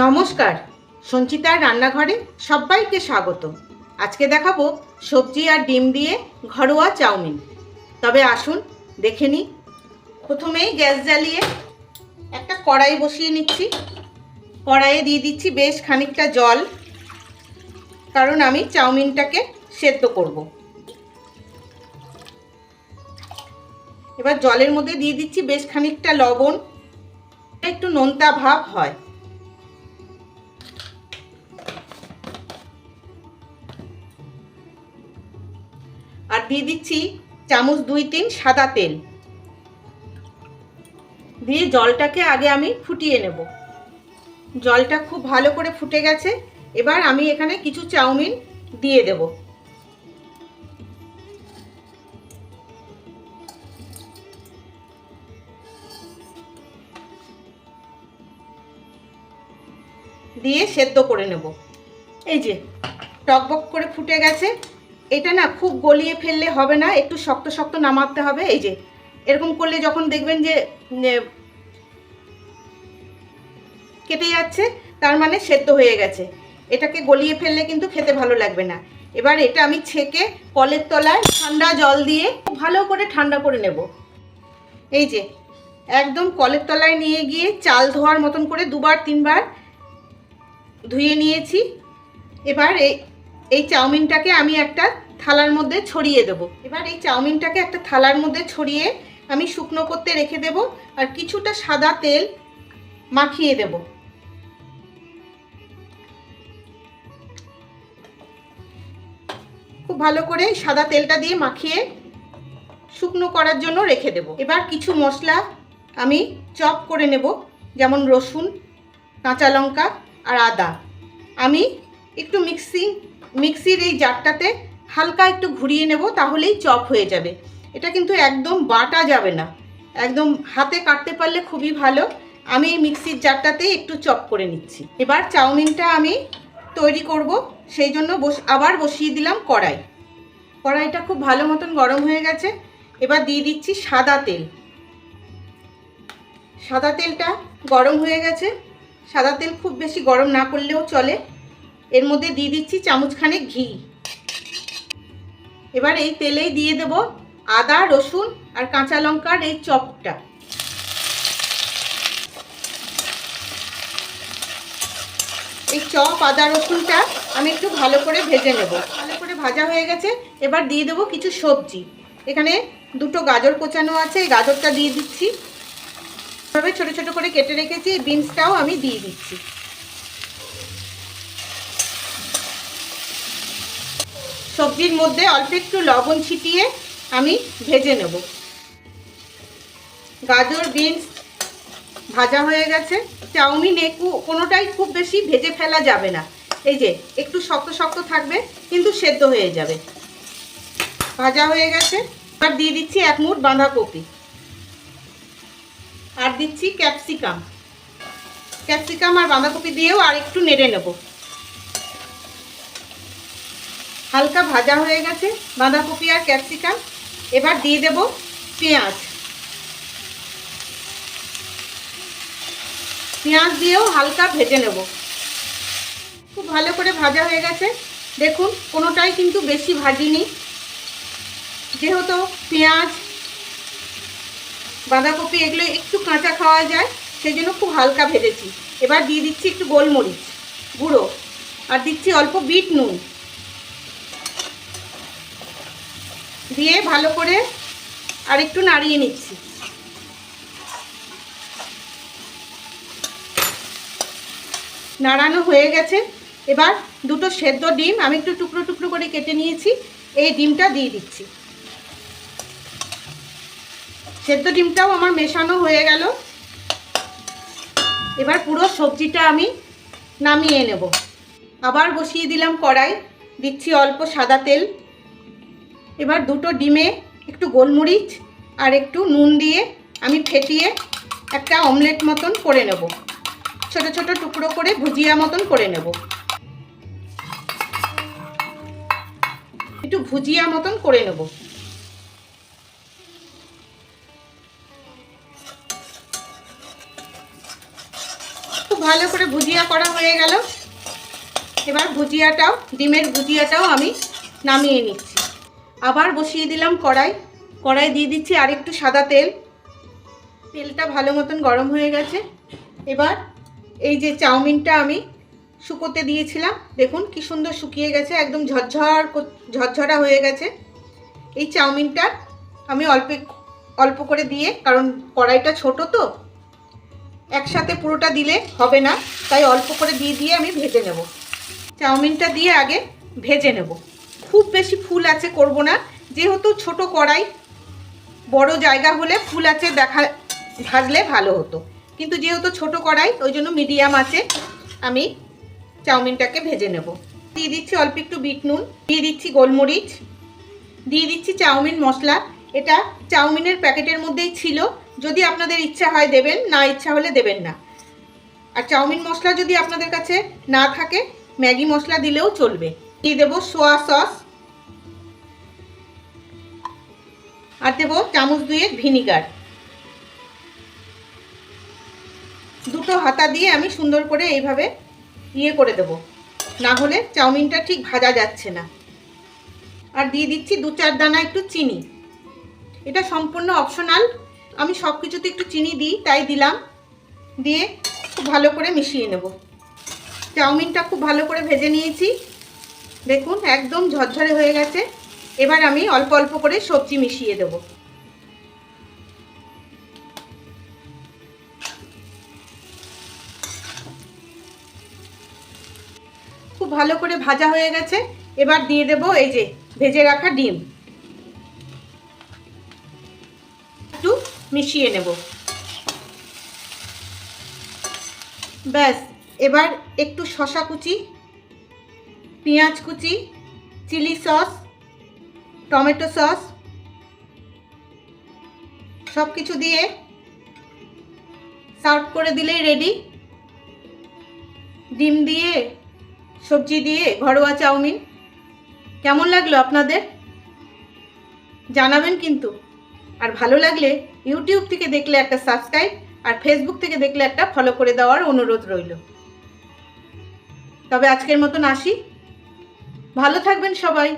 নমস্কার সঞ্চিতার রান্নাঘরে সবাইকে স্বাগত আজকে দেখাবো সবজি আর ডিম দিয়ে ঘরোয়া চাউমিন। তবে আসুন, দেখে নিই। প্রথমেই গ্যাস জ্বালিয়ে একটা কড়াই বসিয়ে নিচ্ছি। কড়াইয়ে দিয়ে দিচ্ছি বেশ খানিকটা জল, কারণ আমি চাউমিনটাকে সেদ্ধ করব। এবার জলের মধ্যে দিয়ে দিচ্ছি বেশ খানিকটা লবণ। একটু নোনতা ভাব হয়। দিয়ে দিচ্ছি চামচ দুই তিন সাদা তেল। দিয়ে জলটাকে আগে আমি ফুটিয়ে নেব। জলটা খুব ভালো করে ফুটে গেছে। এবার আমি এখানে কিছু চাউমিন দিয়ে দেব। দিয়ে সেদ্ধ করে নেব। এই যে টকবক করে ফুটে গেছে। এটা না খুব গলিয়ে ফেললে হবে না, একটু শক্ত শক্ত নামাতে হবে, এই যে। এরকম করলে যখন দেখবেন যে কেটে যাচ্ছে, তার মানে সেদ্ধ হয়ে গেছে। এটাকে গলিয়ে ফেললে কিন্তু খেতে ভালো লাগবে না। এবার এটা আমি ছেঁকে কলের তলায় ঠান্ডা জল দিয়ে ভালো করে ঠান্ডা করে নেব। এই যে, একদম কলের তলায় নিয়ে গিয়ে চাল ধোয়ার মতন করে দুবার, তিনবার ধুয়ে নিয়েছি। এবার এই এই চাউমিনটাকে আমি একটা থালার মধ্যে ছড়িয়ে দেব। এবার এই চাউমিনটাকে একটা থালার মধ্যে ছড়িয়ে আমি শুকনো করতে রেখে দেব আর কিছুটা সাদা তেল মাখিয়ে দেব। খুব ভালো করে সাদা তেলটা দিয়ে মাখিয়ে শুকনো করার জন্য রেখে দেব। এবার কিছু মশলা আমি চপ করে নেব, যেমন রসুন, কাঁচা লঙ্কা আর আদা। আমি একটু মিক্সি মিক্সির এই জারটাতে হালকা একটু ঘুরিয়ে নেব, তাহলেই চপ হয়ে যাবে। এটা কিন্তু একদম বাটা যাবে না। একদম হাতে কাটতে পারলে খুবই ভালো। আমি এই মিক্সির জারটাতেই একটু চপ করে নিচ্ছি। এবার চাউমিনটা আমি তৈরি করব, সেই জন্য বস, আবার বসিয়ে দিলাম কড়াই। কড়াইটা খুব ভালো মতন গরম হয়ে গেছে। এবার দিয়ে দিচ্ছি সাদা তেল। সাদা তেলটা গরম হয়ে গেছে। সাদা তেল খুব বেশি গরম না করলেও চলে। এর মধ্যে দিয়ে দিচ্ছি চামচখানেক ঘি। এবার এই তেলেই দিয়ে দেব আদা, রসুন আর কাঁচা লঙ্কার এই চপটা। এই চপ, আদা, রসুনটা আমি একটু ভালো করে ভেজে নেব। ভালো করে ভাজা হয়ে গেছে, এবার দিয়ে দেবো কিছু সবজি। এখানে দুটো গাজর কোচানো আছে, এই গাজরটা দিয়ে দিচ্ছি। এভাবে ছোটো ছোটো করে কেটে রেখেছি, এই বিনসটাও আমি দিয়ে দিচ্ছি। সবজির মধ্যে অল্প একটু লবণ ছিটিয়ে আমি ভেজে নেব। গাজর, বিনস ভাজা হয়ে গেছে। চাউমিন একটু কোনোটাই খুব বেশি ভেজে ফেলা যাবে না। এই যে, একটু শক্ত শক্ত থাকবে, কিন্তু সেদ্ধ হয়ে যাবে। ভাজা হয়ে গেছে। এবার দিয়ে দিচ্ছি এক মুঠ বাঁধাকপি। আর দিচ্ছি ক্যাপসিকাম। ক্যাপসিকাম আর বাঁধাকপি দিয়েও আর একটু নেড়ে নেব। হালকা ভাজা হয়ে গেছে, বাঁধাকপি আর ক্যাপসিকাম। এবার দিয়ে দেব পেঁয়াজ। পেঁয়াজ দিয়েও হালকা ভেজে নেব। খুব ভালো করে ভাজা হয়ে গেছে। দেখুন, কোনোটাই কিন্তু বেশি ভাজিনি। যেহেতু পেঁয়াজ, বাঁধাকপি এগুলো একটু কাঁচা খাওয়া যায়, সেই জন্য খুব হালকা ভেজেছি। এবার দিয়ে দিচ্ছি একটু গোলমরিচ গুঁড়ো। আর দিচ্ছি অল্প বিট নুন। দিয়ে ভালো করে আর একটু নাড়িয়ে নিচ্ছি। নাড়ানো হয়ে গেছে। এবার দুটো সেদ্ধ ডিম আমি একটু টুকরো টুকরো করে কেটে নিয়েছি। এই ডিমটা দিয়ে দিচ্ছি। সেদ্ধ ডিমটাও আমার মেশানো হয়ে গেল। এবার পুরো সবজিটা আমি নামিয়ে নেব। আবার বসিয়ে দিলাম কড়াই। দিচ্ছি অল্প সাদা তেল। এবার দুটো ডিমে একটু গোলমরিচ আর একটু নুন দিয়ে আমি ফেটিয়ে একটা অমলেট মতন করে নেব। ছোট ছোট টুকরো করে ভুজিয়া মতন করে নেব। একটু ভুজিয়া মতন করে নেব। খুব ভালো করে ভুজিয়া করা হয়ে গেল। এবার ভুজিয়াটাও, ডিমের ভুজিয়াটাও আমি নামিয়ে নিচ্ছি। আবার বসিয়ে দিলাম কড়াই। কড়াই দিয়ে দিচ্ছি আর একটু সাদা তেল। তেলটা ভালো মতন গরম হয়ে গেছে। এবার এই যে চাউমিনটা আমি শুকোতে দিয়েছিলাম। দেখুন কি সুন্দর শুকিয়ে গেছে, একদম ঝরঝর ঝরঝরা হয়ে গেছে। এই চাউমিনটা আমি অল্প অল্প করে দিয়ে, কারণ কড়াইটা ছোট তো, একসাথে পুরোটা দিলে হবে না। তাই অল্প করে দিয়ে দিয়ে আমি ভেজে নেব। চাউমিনটা দিয়ে আগে ভেজে নেব। খুব বেশি ফুল আছে, করব না। যেহেতু ছোট কড়াই, বড় জায়গা হলে ফুল আছে, দেখা ভাজলে ভালো হতো। কিন্তু যেহেতু ছোট কড়াই, ওই জন্য মিডিয়াম আছে, আমি চাউমিনটাকে ভেজে নেব। দিয়ে দিচ্ছি অল্প একটু বিট নুন, দিয়ে দিচ্ছি গোলমরিচ, দিয়ে দিচ্ছি চাউমিন মশলা। এটা চাউমিনের প্যাকেটের মধ্যেই ছিল। যদি আপনাদের ইচ্ছা হয় দেবেন, না ইচ্ছা হলে দেবেন না। আর চাউমিন মশলা যদি আপনাদের কাছে না থাকে, ম্যাগি মশলা দিলেও চলবে। দিয়ে দেবো সোয়া সস। আর দেবো চামচ দুয়েক ভিনিগার। দুটো হাতা দিয়ে আমি সুন্দর করে এইভাবে ইয়ে করে দেব। না হলে চাউমিনটা ঠিক ভাজা যাচ্ছে না। আর দিয়ে দিচ্ছি দু চার দানা একটু চিনি। এটা সম্পূর্ণ অপশনাল আমি সব কিছুতে একটু চিনি দিই, তাই দিলাম। দিয়ে খুব ভালো করে মিশিয়ে নেব। চাউমিনটা খুব ভালো করে ভেজে নিয়েছি। দেখুন, একদম ঝরঝরে হয়ে গেছে। এবার আমি অল্প অল্প করে সবজি মিশিয়ে দেব। খুব ভালো করে ভাজা হয়ে গেছে। এবার দিয়ে দেব এই যে ভেজে রাখা ডিম। একটু মিশিয়ে নেব। ব্যাস, এবার একটু শশা কুচি, পেঁয়াজ কুচি, চিলি সস টমেটো সস সব কিছু দিয়ে সার্ভ করে দিলেই রেডি ডিম দিয়ে, সবজি দিয়ে ঘরোয়া চাউমিন। কেমন লাগল আপনাদের? জানাবেন কিন্তু। আর ভালো লাগলে ইউটিউব থেকে দেখলে একটা সাবস্ক্রাইব আর ফেসবুক থেকে দেখলে একটা ফলো করে দেওয়ার অনুরোধ রইল। তবে আজকের মতন আসি। ভালো থাকবেন সবাই।